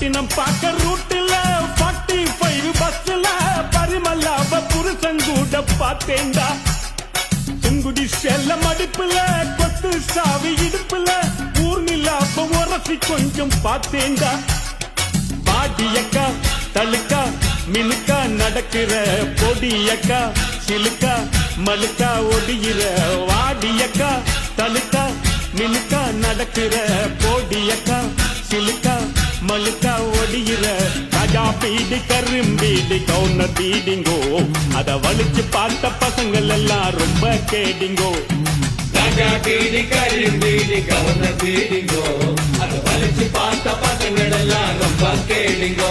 பட்டினம் பார்க்க ரூட்டில் forty five பஸ்ல பரிமல்லாவ புருஷன் கூட பார்த்தேன்டா. செங்குடி செல்ல மடிப்புல கொத்து சாவி இடுப்புல ஊர்நிலாப்ப உரசி கொஞ்சம் பார்த்தேண்டா பாடியக்கா தழுக்கா மினுக்கா நடக்கிற பொடியக்கா சிலுக்கா மலுக்கா ஒடியிற வாடியக்கா தழுக்கா மினுக்கா நடக்கிற பொடியக்கா பீடி கரும்பீடி கவுனர் பீடிங்கோ. அத வலிச்சு பார்த்த பசங்கள் எல்லாம் ரொம்ப கேடிங்கோ. ராஜா பீடி கரும்பீடி கவர்ன பீடிங்கோ. அத வலிச்சு பார்த்த பசங்கள் எல்லாம் ரொம்ப கேடிங்கோ.